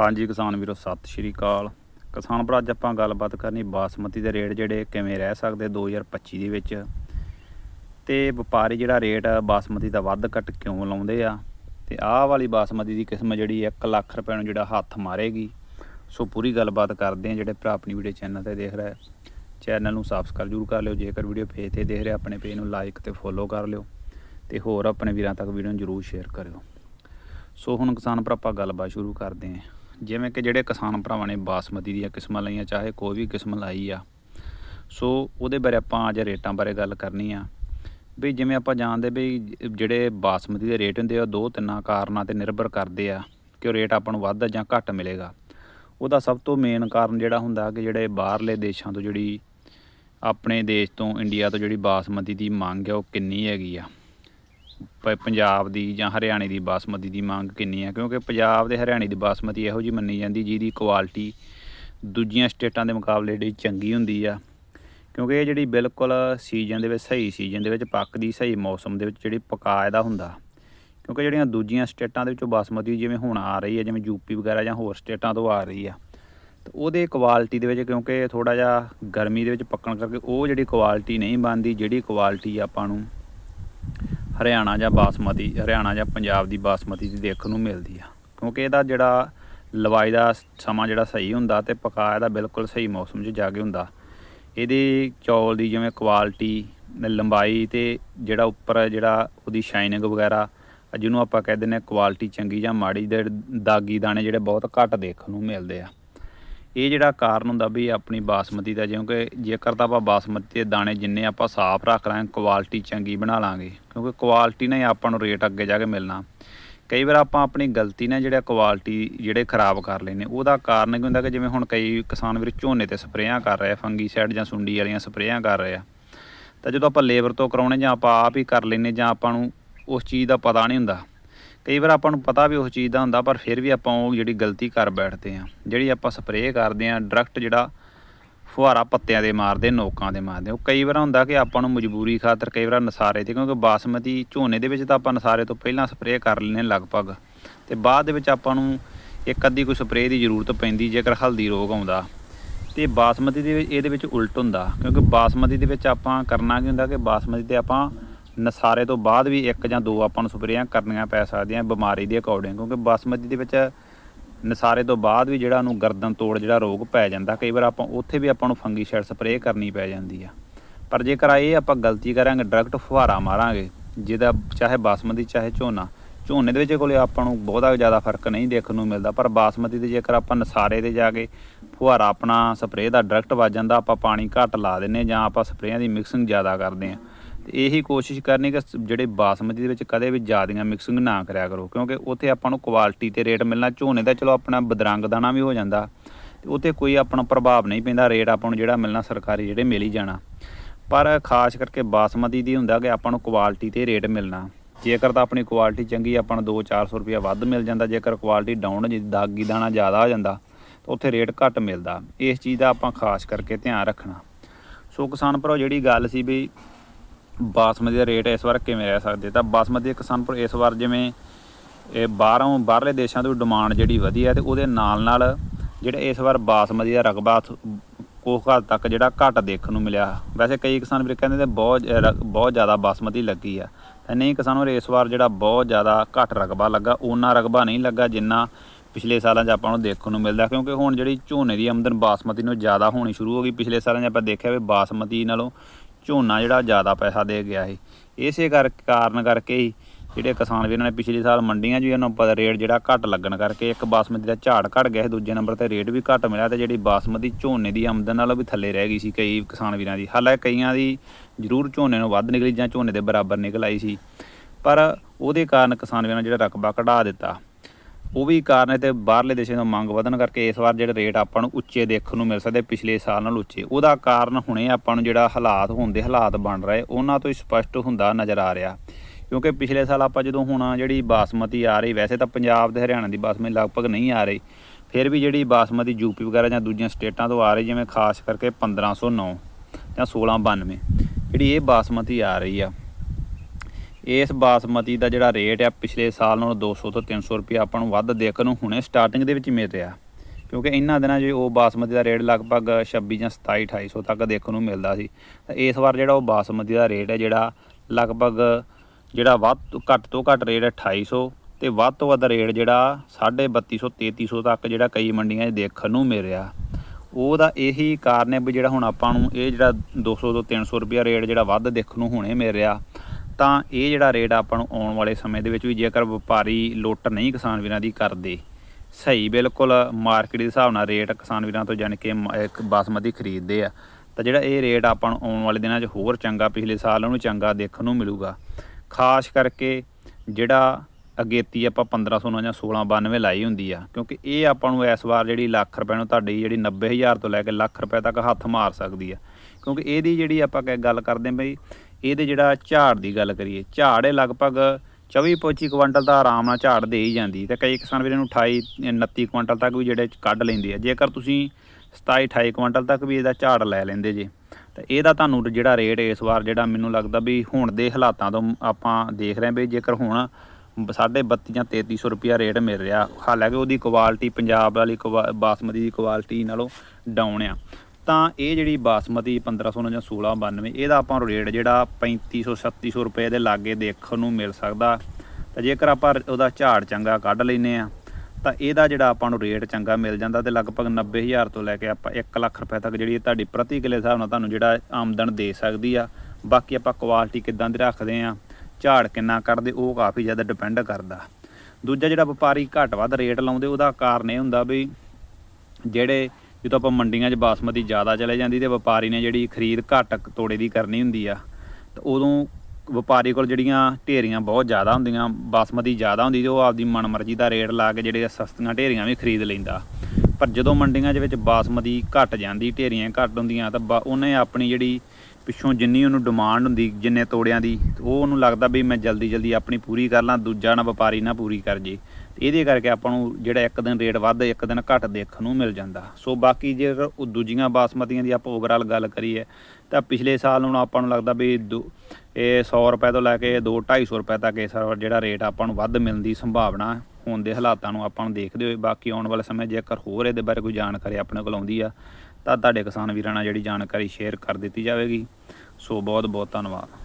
ਹਾਂਜੀ ਕਿਸਾਨ ਵੀਰੋ, ਸਤਿ ਸ਼੍ਰੀ ਅਕਾਲ। ਕਿਸਾਨ ਭਰਾ, ਅੱਜ ਆਪਾਂ ਗੱਲਬਾਤ ਕਰਨੀ ਬਾਸਮਤੀ ਦੇ ਰੇਟ ਜਿਹੜੇ ਕਿਵੇਂ ਰਹਿ ਸਕਦੇ 2025 ਦੇ ਵਿੱਚ। ਤੇ ਵਪਾਰੀ ਜਿਹੜਾ ਰੇਟ ਬਾਸਮਤੀ ਦਾ ਵੱਧ ਘੱਟ ਕਿਉਂ ਲਾਉਂਦੇ ਆ? ਤੇ ਆਹ ਵਾਲੀ ਬਾਸਮਤੀ ਦੀ ਕਿਸਮ ਜਿਹੜੀ 1 ਲੱਖ ਰੁਪਏ ਨੂੰ ਜਿਹੜਾ ਹੱਥ ਮਾਰੇਗੀ। ਸੋ ਪੂਰੀ ਗੱਲਬਾਤ ਕਰਦੇ ਆ ਜਿਹੜੇ ਭਰਾ ਆਪਣੀ ਵੀਡੀਓ ਚੈਨਲ ਤੇ ਦੇਖ ਰਿਹਾ ਚੈਨਲ ਨੂੰ ਸਬਸਕ੍ਰਾਈਬ ਜ਼ਰੂਰ ਕਰ ਲਿਓ। ਜੇਕਰ ਵੀਡੀਓ ਪੇਜ ਤੇ ਦੇਖ ਰਿਹਾ ਆਪਣੇ ਪੇਜ ਨੂੰ ਲਾਈਕ ਤੇ ਫੋਲੋ ਕਰ ਲਿਓ। ਤੇ ਹੋਰ ਆਪਣੇ ਵੀਰਾਂ ਤੱਕ ਵੀਡੀਓ ਨੂੰ ਜ਼ਰੂਰ ਸ਼ੇਅਰ ਕਰਿਓ। ਸੋ ਹੁਣ ਕਿਸਾਨ ਭਰਾ, ਆਪਾਂ ਗੱਲਬਾਤ ਸ਼ੁਰੂ ਕਰਦੇ ਹਾਂ ਜਿਵੇਂ ਕਿ ਜਿਹੜੇ ਕਿਸਾਨ ਭਰਾਵਾਂ ਨੇ ਬਾਸਮਤੀ ਦੀਆਂ ਕਿਸਮਾਂ ਲਈਆਂ, ਚਾਹੇ ਕੋਈ ਵੀ ਕਿਸਮ ਲਾਈ ਆ। ਸੋ ਉਹਦੇ ਬਾਰੇ ਆਪਾਂ ਅੱਜ ਰੇਟਾਂ ਬਾਰੇ ਗੱਲ ਕਰਨੀ ਆ। ਵੀ ਜਿਵੇਂ ਆਪਾਂ ਜਾਣਦੇ ਵੀ ਜਿਹੜੇ ਬਾਸਮਤੀ ਦੇ ਰੇਟ ਹੁੰਦੇ ਆ ਦੋ ਤਿੰਨਾਂ ਕਾਰਨਾਂ ਤੇ ਨਿਰਭਰ ਕਰਦੇ ਆ ਕਿ ਉਹ ਰੇਟ ਆਪਾਂ ਨੂੰ ਵੱਧ ਜਾਂ ਘੱਟ ਮਿਲੇਗਾ। ਉਹਦਾ ਸਭ ਤੋਂ ਮੇਨ ਕਾਰਨ ਜਿਹੜਾ ਹੁੰਦਾ ਕਿ ਜਿਹੜੇ ਬਾਹਰਲੇ ਦੇਸ਼ਾਂ ਤੋਂ ਜਿਹੜੀ ਆਪਣੇ ਦੇਸ਼ ਤੋਂ ਇੰਡੀਆ ਤੋਂ ਜਿਹੜੀ ਬਾਸਮਤੀ ਦੀ ਮੰਗ ਹੈ ਉਹ ਕਿੰਨੀ ਹੈਗੀ ਆ। ਪੰਜਾਬ ਦੀ ਜਾਂ ਹਰਿਆਣੇ ਦੀ ਬਾਸਮਤੀ ਦੀ ਮੰਗ ਕਿੰਨੀ ਹੈ? ਕਿਉਂਕਿ ਪੰਜਾਬ ਦੇ ਹਰਿਆਣੇ ਦੀ ਬਾਸਮਤੀ ਇਹੋ ਜੀ ਮੰਨੀ ਜਾਂਦੀ ਜਿਹਦੀ ਕੁਆਲਿਟੀ ਦੂਜੀਆਂ ਸਟੇਟਾਂ ਦੇ ਮੁਕਾਬਲੇ ਜਿਹੜੀ ਚੰਗੀ ਹੁੰਦੀ ਆ। ਕਿਉਂਕਿ ਇਹ ਜਿਹੜੀ ਬਿਲਕੁਲ ਸੀਜ਼ਨ ਦੇ ਵਿੱਚ ਸਹੀ ਸੀਜ਼ਨ ਦੇ ਵਿੱਚ ਪੱਕਦੀ ਸਹੀ ਮੌਸਮ ਦੇ ਵਿੱਚ ਜਿਹੜੀ ਪਕਾ ਇਹਦਾ ਹੁੰਦਾ। ਕਿਉਂਕਿ ਜਿਹੜੀਆਂ ਦੂਜੀਆਂ ਸਟੇਟਾਂ ਦੇ ਵਿੱਚੋਂ ਬਾਸਮਤੀ ਜਿਵੇਂ ਹੁਣ ਆ ਰਹੀ ਹੈ, ਜਿਵੇਂ ਯੂਪੀ ਵਗੈਰਾ ਜਾਂ ਹੋਰ ਸਟੇਟਾਂ ਤੋਂ ਆ ਰਹੀ ਆ। ਤੇ ਉਹਦੇ ਕੁਆਲਿਟੀ ਦੇ ਵਿੱਚ ਕਿਉਂਕਿ ਥੋੜਾ ਜਿਹਾ ਗਰਮੀ ਦੇ ਵਿੱਚ ਪੱਕਣ ਕਰਕੇ ਉਹ ਜਿਹੜੀ ਕੁਆਲਿਟੀ ਨਹੀਂ ਬਣਦੀ, ਜਿਹੜੀ ਕੁਆਲਿਟੀ ਆਪਾਂ ਨੂੰ ਹਰਿਆਣਾ ਜਾਂ ਬਾਸਮਤੀ, ਹਰਿਆਣਾ ਜਾਂ ਪੰਜਾਬ ਦੀ ਬਾਸਮਤੀ ਦੀ ਦੇਖਣ ਨੂੰ ਮਿਲਦੀ ਆ। ਕਿਉਂਕਿ ਇਹਦਾ ਜਿਹੜਾ ਲਵਾਈ ਦਾ ਸਮਾਂ ਜਿਹੜਾ ਸਹੀ ਹੁੰਦਾ ਤੇ ਪਕਾਇਆ ਦਾ ਬਿਲਕੁਲ ਸਹੀ ਮੌਸਮ 'ਚ ਜਾ ਕੇ ਹੁੰਦਾ। ਇਹਦੀ ਚੌਲ ਦੀ ਜਿਵੇਂ ਕੁਆਲਿਟੀ ਲੰਬਾਈ ਤੇ ਜਿਹੜਾ ਉੱਪਰ ਜਿਹੜਾ ਉਹਦੀ ਸ਼ਾਈਨਿੰਗ ਵਗੈਰਾ, ਜਿਹਨੂੰ ਆਪਾਂ ਕਹਿ ਦਿੰਦੇ ਆ ਕੁਆਲਿਟੀ ਚੰਗੀ ਜਾਂ ਮਾੜੀ ਦੇ ਦਾਗੀ ਦਾਣੇ ਜਿਹੜੇ ਬਹੁਤ ਘੱਟ ਦੇਖਣ ਨੂੰ ਮਿਲਦੇ ਆ। ਇਹ ਜਿਹੜਾ ਕਾਰਨ ਹੁੰਦਾ ਵੀ ਆਪਣੀ ਬਾਸਮਤੀ ਦਾ, ਜਿਉਂਕਿ ਜੇਕਰ ਤਾਂ ਆਪਾਂ ਬਾਸਮਤੀ ਦੇ ਦਾਣੇ ਜਿੰਨੇ ਆਪਾਂ ਸਾਫ਼ ਰੱਖ ਲਾਂਗੇ ਕੁਆਲਿਟੀ ਚੰਗੀ ਬਣਾ ਲਾਂਗੇ, ਕਿਉਂਕਿ ਕੁਆਲਿਟੀ ਨਾਲ ਹੀ ਆਪਾਂ ਨੂੰ ਰੇਟ ਅੱਗੇ ਜਾ ਕੇ ਮਿਲਣਾ। ਕਈ ਵਾਰ ਆਪਾਂ ਆਪਣੀ ਗਲਤੀ ਨਾਲ ਜਿਹੜਾ ਕੁਆਲਿਟੀ ਜਿਹੜੇ ਖਰਾਬ ਕਰ ਲੈਨੇ ਉਹਦਾ ਕਾਰਨ ਕੀ ਹੁੰਦਾ ਕਿ ਜਿਵੇਂ ਹੁਣ ਕਈ ਕਿਸਾਨ ਵੀਰ ਝੋਨੇ ਤੇ ਸਪਰੇਆਂ ਕਰ ਰਹੇ ਆ ਫੰਗੀਸਾਈਡ ਜਾਂ ਸੁੰਡੀ ਵਾਲੀਆਂ ਸਪਰੇਆਂ ਕਰ ਰਹੇ ਆ। ਤਾਂ ਜਦੋਂ ਆਪਾਂ ਲੇਬਰ ਤੋਂ ਕਰਾਉਣੇ ਜਾਂ ਆਪਾਂ ਆਪ ਹੀ ਕਰ ਲੈਨੇ ਜਾਂ ਆਪਾਂ ਨੂੰ ਉਸ ਚੀਜ਼ ਦਾ ਪਤਾ ਨਹੀਂ ਹੁੰਦਾ ਕਈ ਵਾਰ ਆਪਾਂ ਨੂੰ ਪਤਾ ਵੀ ਉਸ ਚੀਜ਼ ਦਾ ਹੁੰਦਾ, ਪਰ ਫਿਰ ਵੀ ਆਪਾਂ ਉਹ ਜਿਹੜੀ ਗਲਤੀ ਕਰ ਬੈਠਦੇ ਆ ਜਿਹੜੀ ਆਪਾਂ ਸਪਰੇਅ ਕਰਦੇ ਆ ਡਾਇਰੈਕਟ ਜਿਹੜਾ ਫੁਹਾਰਾ ਪੱਤਿਆਂ ਦੇ ਮਾਰਦੇ, ਨੋਕਾਂ ਦੇ ਮਾਰਦੇ, ਉਹ ਕਈ ਵਾਰ ਹੁੰਦਾ ਕਿ ਆਪਾਂ ਨੂੰ ਮਜਬੂਰੀ ਖਾਤਰ ਕਈ ਵਾਰ ਨਸਾਰੇ ਤੇ, ਕਿਉਂਕਿ ਬਾਸਮਤੀ ਝੋਨੇ ਦੇ ਵਿੱਚ ਤਾਂ ਆਪਾਂ ਨਸਾਰੇ ਤੋਂ ਪਹਿਲਾਂ ਸਪਰੇਅ ਕਰ ਲੈਨੇ ਲਗਭਗ ਤੇ ਬਾਅਦ ਦੇ ਵਿੱਚ ਆਪਾਂ ਨੂੰ ਇੱਕ ਅੱਧੀ ਕੋਈ ਸਪਰੇਅ ਦੀ ਜ਼ਰੂਰਤ ਪੈਂਦੀ, ਜੇਕਰ ਹਲਦੀ ਰੋਗ ਆਉਂਦਾ ਤੇ ਬਾਸਮਤੀ ਦੇ ਵਿੱਚ, ਇਹਦੇ ਵਿੱਚ ਉਲਟ ਹੁੰਦਾ, ਕਿਉਂਕਿ ਬਾਸਮਤੀ ਦੇ ਵਿੱਚ ਆਪਾਂ ਕਰਨਾ ਕੀ ਹੁੰਦਾ ਕਿ ਬਾਸਮਤੀ ਤੇ ਆਪਾਂ ਨਸਾਰੇ ਤੋਂ ਬਾਅਦ ਵੀ ਇੱਕ ਜਾਂ ਦੋ ਆਪਾਂ ਨੂੰ ਸਪਰੇਆਂ ਕਰਨੀਆਂ ਪੈ ਸਕਦੀਆਂ ਬਿਮਾਰੀ ਦੇ ਅਕੋਰਡਿੰਗ ਕਿਉਂਕਿ ਬਾਸਮਤੀ ਦੇ ਵਿੱਚ ਨਸਾਰੇ ਤੋਂ ਬਾਅਦ ਵੀ ਜਿਹੜਾ ਉਹਨੂੰ ਗਰਦਨ ਤੋੜ, ਜਿਹੜਾ ਰੋਗ ਪੈ ਜਾਂਦਾ, ਕਈ ਵਾਰ ਆਪਾਂ ਉੱਥੇ ਵੀ ਆਪਾਂ ਨੂੰ ਫੰਗੀਸਾਈਡ ਸਪਰੇਅ ਕਰਨੀ ਪੈ ਜਾਂਦੀ ਆ। ਪਰ ਜੇਕਰ ਇਹ ਆਪਾਂ ਗਲਤੀ ਕਰਾਂਗੇ ਡਾਇਰੈਕਟ ਫੁਹਾਰਾ ਮਾਰਾਂਗੇ, ਜਿਹਦਾ ਚਾਹੇ ਬਾਸਮਤੀ, ਚਾਹੇ ਝੋਨਾ, ਝੋਨੇ ਦੇ ਵਿੱਚ ਕੋਲੇ ਆਪਾਂ ਨੂੰ ਬਹੁਤਾ ਜ਼ਿਆਦਾ ਫ਼ਰਕ ਨਹੀਂ ਦੇਖਣ ਨੂੰ ਮਿਲਦਾ, ਪਰ ਬਾਸਮਤੀ ਦੇ ਜੇਕਰ ਆਪਾਂ ਨਸਾਰੇ ਤੇ ਜਾ ਕੇ ਫੁਹਾਰਾ ਆਪਣਾ ਸਪਰੇਅ ਦਾ ਡਾਇਰੈਕਟ ਵੱਜ ਜਾਂਦਾ, ਆਪਾਂ ਪਾਣੀ ਘੱਟ ਲਾ ਦਿੰਨੇ ਜਾਂ ਆਪਾਂ ਸਪਰੇਆਂ ਦੀ ਮਿਕਸਿੰਗ ਜ਼ਿਆਦਾ ਕਰਦੇ ਆ ਇਹੀ ਕੋਸ਼ਿਸ਼ ਕਰਨੀ ਕਿ ਜਿਹੜੇ ਬਾਸਮਤੀ ਦੇ ਵਿੱਚ ਕਦੇ ਵੀ ਜ਼ਿਆਦੀਆਂ ਮਿਕਸਿੰਗ ਨਾ ਕਰਿਆ ਕਰੋ, ਕਿਉਂਕਿ ਉੱਥੇ ਆਪਾਂ ਨੂੰ ਕੁਆਲਿਟੀ ਤੇ ਰੇਟ ਮਿਲਣਾ, ਝੋਨੇ ਦਾ ਚਲੋ ਆਪਣਾ ਬਦਰੰਗ ਦਾਣਾ ਵੀ ਹੋ ਜਾਂਦਾ, ਤੇ ਉੱਥੇ ਕੋਈ ਆਪਣਾ ਪ੍ਰਭਾਵ ਨਹੀਂ ਪੈਂਦਾ ਰੇਟ ਆਪਾਂ ਨੂੰ ਜਿਹੜਾ ਮਿਲਣਾ ਸਰਕਾਰੀ ਜਿਹੜੇ ਮਿਲ ਹੀ ਜਾਣਾ। ਪਰ ਖਾਸ ਕਰਕੇ ਬਾਸਮਤੀ ਦੀ ਹੁੰਦਾ ਕਿ ਆਪਾਂ ਨੂੰ ਕੁਆਲਿਟੀ ਤੇ ਰੇਟ ਮਿਲਣਾ। ਜੇਕਰ ਤਾਂ ਆਪਣੀ ਕੁਆਲਿਟੀ ਚੰਗੀ, ਆਪਾਂ ਨੂੰ 2-400 ਰੁਪਇਆ ਵੱਧ ਮਿਲ ਜਾਂਦਾ, ਜੇਕਰ ਕੁਆਲਿਟੀ ਡਾਊਨ ਜੇ, ਦਾਗੀ ਦਾਣਾ ਜ਼ਿਆਦਾ ਹੋ ਜਾਂਦਾ, ਤਾਂ ਉੱਥੇ ਰੇਟ ਘੱਟ ਮਿਲਦਾ। ਇਸ ਚੀਜ਼ ਦਾ ਆਪਾਂ ਖਾਸ ਕਰਕੇ ਧਿਆਨ ਰੱਖਣਾ। ਸੋ ਕਿਸਾਨ ਭਰਾ ਜਿਹੜੀ ਗੱਲ ਸੀ ਵੀ ਬਾਸਮਤੀ ਦਾ ਰੇਟ ਇਸ ਵਾਰ ਕਿਵੇਂ ਰਹਿ ਸਕਦੇ? ਤਾਂ ਬਾਸਮਤੀ ਦੇ ਕਿਸਾਨ ਭਰਾ, ਇਸ ਵਾਰ ਜਿਵੇਂ ਇਹ ਬਾਹਰੋਂ, ਬਾਹਰਲੇ ਦੇਸ਼ਾਂ ਤੋਂ ਡਿਮਾਂਡ ਜਿਹੜੀ ਵਧੀਆ ਹੈ ਤੇ ਉਹਦੇ ਨਾਲ ਨਾਲ ਜਿਹੜੇ ਇਸ ਵਾਰ ਬਾਸਮਤੀ ਦਾ ਰਕਬਾ ਥ- ਕੁਛ ਹੱਦ ਤੱਕ ਜਿਹੜਾ ਘੱਟ ਦੇਖਣ ਨੂੰ ਮਿਲਿਆ। ਵੈਸੇ ਕਈ ਕਿਸਾਨ ਵੀਰ ਕਹਿੰਦੇ ਨੇ ਬਹੁਤ ਬਹੁਤ ਜ਼ਿਆਦਾ ਬਾਸਮਤੀ ਲੱਗੀ ਆ। ਤਾਂ ਨਹੀਂ ਕਿਸਾਨ, ਇਸ ਵਾਰ ਜਿਹੜਾ ਬਹੁਤ ਜ਼ਿਆਦਾ ਘੱਟ ਰਕਬਾ ਲੱਗਾ ਉਹਨਾਂ ਰਕਬਾ ਨਹੀਂ ਲੱਗਾ ਜਿੰਨਾ ਪਿਛਲੇ ਸਾਲਾਂ 'ਚ ਆਪਾਂ ਨੂੰ ਦੇਖਣ ਨੂੰ ਮਿਲਦਾ, ਕਿਉਂਕਿ ਹੁਣ ਜਿਹੜੀ ਝੋਨੇ ਦੀ ਆਮਦਨ ਬਾਸਮਤੀ ਨੂੰ ਜ਼ਿਆਦਾ ਹੋਣੀ ਸ਼ੁਰੂ ਹੋ ਗਈ। ਪਿਛਲੇ ਸਾਲਾਂ 'ਚ ਆਪਾਂ ਦੇਖਿਆ ਵੀ ਬਾਸਮਤੀ ਨਾਲੋਂ ਝੋਨਾ ਜਿਹੜਾ ਜ਼ਿਆਦਾ ਪੈਸਾ ਦੇ ਗਿਆ ਸੀ। ਇਸੇ ਕਰ, ਕਾਰਨ ਕਰਕੇ ਹੀ ਜਿਹੜੇ ਕਿਸਾਨ ਵੀਰਾਂ ਨੇ ਪਿਛਲੇ ਸਾਲ ਮੰਡੀਆਂ 'ਚ ਵੀ ਉਹਨਾਂ ਨੂੰ ਪਤਾ ਰੇਟ ਜਿਹੜਾ ਘੱਟ ਲੱਗਣ ਕਰਕੇ ਇੱਕ ਬਾਸਮਤੀ ਦਾ ਝਾੜ ਘਟ ਗਿਆ ਸੀ, ਦੂਜੇ ਨੰਬਰ ਤੇ ਰੇਟ ਵੀ ਘੱਟ ਮਿਲਿਆ ਤੇ ਜਿਹੜੀ ਬਾਸਮਤੀ ਝੋਨੇ ਦੀ ਆਮਦਨ ਨਾਲੋਂ ਵੀ ਥੱਲੇ ਰਹਿ ਗਈ ਸੀ ਕਈ ਕਿਸਾਨ ਵੀਰਾਂ ਦੀ। ਹਾਲਾਂਕਿ ਕਈਆਂ ਦੀ ਜ਼ਰੂਰ ਝੋਨੇ ਨੂੰ ਵੱਧ ਨਿਕਲੀ ਜਾਂ ਝੋਨੇ ਦੇ ਬਰਾਬਰ ਨਿਕਲ ਆਈ ਸੀ। ਪਰ ਉਹਦੇ ਕਾਰਨ ਕਿਸਾਨ ਵੀਰਾਂ ਨੇ ਜਿਹੜਾ ਰਕਬਾ ਘਟਾ ਦਿੱਤਾ। ਉਹ ਵੀ ਕਾਰਨ ਹੈ ਤੇ ਬਾਹਰਲੇ ਦੇਸ਼ਾਂ ਤੋਂ ਮੰਗ ਵਧਣ ਕਰਕੇ ਇਸ ਵਾਰ ਜਿਹੜੇ ਰੇਟ ਆਪਾਂ ਨੂੰ ਉੱਚੇ ਦੇਖਣ ਨੂੰ ਮਿਲ ਸਕਦੇ ਪਿਛਲੇ ਸਾਲ ਨਾਲ ਉੱਚੇ। ਉਹਦਾ ਕਾਰਨ ਹੁਣੇ ਆਪਾਂ ਨੂੰ ਜਿਹੜਾ ਹਾਲਾਤ ਹੁੰਦੇ ਹਾਲਾਤ ਬਣ ਰਹੇ, ਉਹਨਾਂ ਤੋਂ ਹੀ ਸਪਸ਼ਟ ਹੁੰਦਾ ਨਜ਼ਰ ਆ ਰਿਹਾ। ਕਿਉਂਕਿ ਪਿਛਲੇ ਸਾਲ ਆਪਾਂ ਜਦੋਂ ਹੁਣ ਜਿਹੜੀ ਬਾਸਮਤੀ ਆ ਰਹੀ, ਵੈਸੇ ਤਾਂ ਪੰਜਾਬ ਤੇ ਹਰਿਆਣਾ ਦੀ ਬਾਸਮਤੀ ਲਗਭਗ ਨਹੀਂ ਆ ਰਹੀ, ਫਿਰ ਵੀ ਜਿਹੜੀ ਬਾਸਮਤੀ ਯੂਪੀ ਵਗੈਰਾ ਜਾਂ ਦੂਜੀਆਂ ਸਟੇਟਾਂ ਤੋਂ ਆ ਰਹੀ, ਜਿਵੇਂ ਖਾਸ ਕਰਕੇ 1509 ਜਾਂ 1692 ਜਿਹੜੀ ਇਹ ਬਾਸਮਤੀ ਆ ਰਹੀ ਆ। ਇਸ ਬਾਸਮਤੀ ਦਾ ਜਿਹੜਾ ਰੇਟ ਆ, ਪਿਛਲੇ ਸਾਲ ਨਾਲੋਂ 200 ਤੋਂ 300 ਰੁਪਏ ਆਪਾਂ ਨੂੰ ਵੱਧ ਦੇਖਣ ਨੂੰ ਹੁਣੇ ਸਟਾਰਟਿੰਗ ਦੇ ਵਿੱਚ ਮਿਲ ਰਿਹਾ। ਕਿਉਂਕਿ ਇਹਨਾਂ ਦਿਨਾਂ 'ਚ ਉਹ ਬਾਸਮਤੀ ਦਾ ਰੇਟ ਲਗਭਗ 26 ਜਾਂ 27 2800 ਤੱਕ ਦੇਖਣ ਨੂੰ ਮਿਲਦਾ ਸੀ। ਇਸ ਵਾਰ ਜਿਹੜਾ ਉਹ ਬਾਸਮਤੀ ਦਾ ਰੇਟ ਹੈ, ਜਿਹੜਾ ਲਗਭਗ ਜਿਹੜਾ ਵੱਧ ਤੋਂ ਘੱਟ ਤੋਂ ਘੱਟ ਰੇਟ ਹੈ 2800 ਤੇ ਵੱਧ ਤੋਂ ਵੱਧ ਰੇਟ ਜਿਹੜਾ 3250 3300 ਤੱਕ ਜਿਹੜਾ ਕਈ ਮੰਡੀਆਂ 'ਚ ਦੇਖਣ ਨੂੰ ਮਿਲ ਰਿਹਾ। ਉਹਦਾ ਇਹੀ ਕਾਰਨ ਹੈ ਵੀ ਜਿਹੜਾ ਹੁਣ ਆਪਾਂ ਨੂੰ ਇਹ ਜਿਹੜਾ 200 ਤੋਂ 300 ਰੁਪਿਆ ਰੇਟ ਜਿਹੜਾ ਵੱਧ ਦੇਖਣ ਨੂੰ ਹੁਣੇ ਮਿਲ ਰਿਹਾ। ਤਾਂ ਇਹ ਜਿਹੜਾ ਰੇਟ ਆਪਾਂ ਨੂੰ ਆਉਣ ਵਾਲੇ ਸਮੇਂ ਦੇ ਵਿੱਚ ਵੀ ਜੇਕਰ ਵਪਾਰੀ ਲੁੱਟ ਨਹੀਂ ਕਿਸਾਨ ਵੀਰਾਂ ਦੀ ਕਰਦੇ, ਸਹੀ ਬਿਲਕੁਲ ਮਾਰਕੀਟ ਦੇ ਹਿਸਾਬ ਨਾਲ ਰੇਟ ਕਿਸਾਨ ਵੀਰਾਂ ਤੋਂ ਜਾਣ ਕੇ ਮ- ਇੱਕ ਬਾਸਮਤੀ ਖਰੀਦਦੇ ਆ। ਤਾਂ ਜਿਹੜਾ ਇਹ ਰੇਟ ਆਪਾਂ ਨੂੰ ਆਉਣ ਵਾਲੇ ਦਿਨਾਂ 'ਚ ਹੋਰ ਚੰਗਾ, ਪਿਛਲੇ ਸਾਲ ਨਾਲੋਂ ਚੰਗਾ ਦੇਖਣ ਨੂੰ ਮਿਲੂਗਾ। ਖਾਸ ਕਰਕੇ ਜਿਹੜਾ ਅਗੇਤੀ ਆਪਾਂ 1500 ਜਾਂ 1692 ਲਾਈ ਹੁੰਦੀ ਆ, ਕਿਉਂਕਿ ਇਹ ਆਪਾਂ ਨੂੰ ਇਸ ਵਾਰ ਜਿਹੜੀ ਲੱਖ ਰੁਪਏ ਨੂੰ ਤੁਹਾਡੀ ਜਿਹੜੀ 90000 ਤੋਂ ਲੈ ਕੇ ਲੱਖ ਰੁਪਏ ਤੱਕ ਹੱਥ ਮਾਰ ਸਕਦੀ ਆ। ਕਿਉਂਕਿ ਇਹਦੀ ਜਿਹੜੀ ਆਪਾਂ ਕਹਿ ਗੱਲ ਕਰਦੇ ਬਈ ਇਹਦੇ ਜਿਹੜਾ ਝਾੜ ਦੀ ਗੱਲ ਕਰੀਏ, ਝਾੜ ਇਹ ਲਗਭਗ 24 25 ਕੁਇੰਟਲ ਦਾ ਆਰਾਮ ਨਾਲ ਝਾੜ ਦੇ ਹੀ ਜਾਂਦੀ। ਤੇ ਕਈ ਕਿਸਾਨ ਵੀਰਾਂ ਨੂੰ 28 29 ਕੁਇੰਟਲ ਤੱਕ ਵੀ ਜਿਹੜੇ ਕੱਢ ਲੈਂਦੇ ਆ। ਜੇਕਰ ਤੁਸੀਂ 27 28 ਕੁਇੰਟਲ ਤੱਕ ਵੀ ਇਹਦਾ ਝਾੜ ਲੈ ਲੈਂਦੇ ਜੇ, ਤਾਂ ਇਹਦਾ ਤੁਹਾਨੂੰ ਜਿਹੜਾ ਰੇਟ ਇਸ ਵਾਰ ਜਿਹੜਾ ਮੈਨੂੰ ਲੱਗਦਾ ਵੀ ਹੁਣ ਦੇ ਹਾਲਾਤਾਂ ਤੋਂ ਆਪਾਂ ਦੇਖ ਰਹੇ ਹਾਂ ਵੀ ਜੇਕਰ ਹੁਣ ਸਾਢੇ 32 ਜਾਂ 3300 ਰੁਪਿਆ ਰੇਟ ਮਿਲ ਰਿਹਾ, ਹਾਲਾਂਕਿ ਉਹਦੀ ਕੁਆਲਿਟੀ ਪੰਜਾਬ ਵਾਲੀ ਕੁਆ- ਬਾਸਮਤੀ ਦੀ ਕੁਆਲਿਟੀ ਨਾਲੋਂ ਡਾਊਨ ਆ। ਤਾਂ ਇਹ ਜਿਹੜੀ ਬਾਸਮਤੀ 1500 ਜਾਂ 1692 ਇਹਦਾ ਆਪਾਂ ਨੂੰ ਰੇਟ ਜਿਹੜਾ 3500 3700 ਰੁਪਏ ਦੇ ਲਾਗੇ ਦੇਖਣ ਨੂੰ ਮਿਲ ਸਕਦਾ। ਤਾਂ ਜੇਕਰ ਆਪਾਂ ਉਹਦਾ ਝਾੜ ਚੰਗਾ ਕੱਢ ਲੈਨੇ ਆ ਤਾਂ ਇਹਦਾ ਜਿਹੜਾ ਆਪਾਂ ਨੂੰ ਰੇਟ ਚੰਗਾ ਮਿਲ ਜਾਂਦਾ ਤੇ ਲਗਭਗ 90000 ਤੋਂ ਲੈ ਕੇ ਆਪਾਂ 1 ਲੱਖ ਰੁਪਏ ਤੱਕ ਜਿਹੜੀ ਤੁਹਾਡੀ ਪ੍ਰਤੀ ਕਿਲੇ ਹਿਸਾਬ ਨਾਲ ਤੁਹਾਨੂੰ ਜਿਹੜਾ ਆਮਦਨ ਦੇ ਸਕਦੀ ਆ। ਬਾਕੀ ਆਪਾਂ ਕੁਆਲਿਟੀ ਕਿਦਾਂ ਦੀ ਰੱਖਦੇ ਆ ਝਾੜ ਕਿੰਨਾ ਕੱਢਦੇ ਉਹ ਕਾਫੀ ਜ਼ਿਆਦਾ ਡਿਪੈਂਡ ਕਰਦਾ। ਦੂਜਾ ਜਿਹੜਾ ਵਪਾਰੀ ਘੱਟ ਵੱਧ ਰੇਟ ਲਾਉਂਦੇ, ਉਹਦਾ ਕਾਰਨ ਇਹ ਹੁੰਦਾ ਵੀ ਜਿਹੜੇ ਜਦੋਂ ਆਪਾਂ ਮੰਡੀਆਂ 'ਚ ਬਾਸਮਤੀ ਜ਼ਿਆਦਾ ਚਲੇ ਜਾਂਦੀ ਤੇ ਵਪਾਰੀ ਨੇ ਜਿਹੜੀ ਖਰੀਦ ਘੱਟ ਤੋੜੇ ਦੀ ਕਰਨੀ ਹੁੰਦੀ ਆ, ਤਾਂ ਉਦੋਂ ਵਪਾਰੀ ਕੋਲ ਜਿਹੜੀਆਂ ਢੇਰੀਆਂ ਬਹੁਤ ਜ਼ਿਆਦਾ ਹੁੰਦੀਆਂ, ਬਾਸਮਤੀ ਜ਼ਿਆਦਾ ਹੁੰਦੀ ਤੇ ਉਹ ਆਪਦੀ ਮਨਮਰਜ਼ੀ ਦਾ ਰੇਟ ਲਾ ਕੇ ਜਿਹੜੇ ਸਸਤੀਆਂ ਢੇਰੀਆਂ ਵੀ ਖਰੀਦ ਲੈਂਦਾ। ਪਰ ਜਦੋਂ ਮੰਡੀਆਂ 'ਚ ਵਿੱਚ ਬਾਸਮਤੀ ਘਟ ਜਾਂਦੀ, ਢੇਰੀਆਂ ਘੱਟ ਹੁੰਦੀਆਂ, ਤਾਂ ਬਾ- ਉਹਨੇ ਆਪਣੀ ਜਿਹੜੀ ਪਿੱਛੋਂ ਜਿੰਨੀ ਉਹਨੂੰ ਡਿਮਾਂਡ ਹੁੰਦੀ, ਜਿੰਨੇ ਤੋੜਿਆਂ ਦੀ, ਉਹ ਉਹਨੂੰ ਲੱਗਦਾ ਵੀ ਮੈਂ ਜਲਦੀ ਜਲਦੀ ਆਪਣੀ ਪੂਰੀ ਕਰ ਲਾਂ, ਦੂਜਾ ਨਾ ਵਪਾਰੀ ਨਾ ਪੂਰੀ ਕਰ ਜੇ। ਇਹਦੇ ਕਰਕੇ ਆਪਾਂ ਨੂੰ ਜਿਹੜਾ ਇੱਕ ਦਿਨ ਰੇਟ ਵੱਧ ਇੱਕ ਦਿਨ ਘੱਟ ਦੇਖਣ ਨੂੰ ਮਿਲ ਜਾਂਦਾ। ਸੋ ਬਾਕੀ ਜੇ ਉਹ ਦੂਜੀਆਂ ਬਾਸਮਤੀਆਂ ਦੀ ਆਪਾਂ ਓਵਰਆਲ ਗੱਲ ਕਰੀਏ, ਤਾਂ ਪਿਛਲੇ ਸਾਲ ਨੂੰ ਆਪਾਂ ਨੂੰ ਲੱਗਦਾ ਵੀ ਦੋ- ਇਹ 100 ਰੁਪਏ ਤੋਂ ਲੈ ਕੇ 2 250 ਰੁਪਏ ਤੱਕ ਇਸ ਵਾਰ ਜਿਹੜਾ ਰੇਟ ਆਪਾਂ ਨੂੰ ਵੱਧ ਮਿਲਣ ਦੀ ਸੰਭਾਵਨਾ ਹੋਣ ਦੇ ਹਾਲਾਤਾਂ ਨੂੰ ਆਪਾਂ ਨੂੰ ਦੇਖਦੇ ਹੋਏ, ਬਾਕੀ ਆਉਣ ਵਾਲੇ ਸਮੇਂ ਜੇਕਰ ਹੋਰ ਇਹਦੇ ਬਾਰੇ ਕੋਈ ਜਾਣਕਾਰੀ ਆਪਣੇ ਕੋਲ ਆਉਂਦੀ ਆ, ਤਾਂ ਤੁਹਾਡੇ ਕਿਸਾਨ ਵੀਰਾਂ ਨਾਲ ਜਿਹੜੀ ਜਾਣਕਾਰੀ ਸ਼ੇਅਰ ਕਰ ਦਿੱਤੀ ਜਾਵੇਗੀ। ਸੋ ਬਹੁਤ ਬਹੁਤ ਧੰਨਵਾਦ।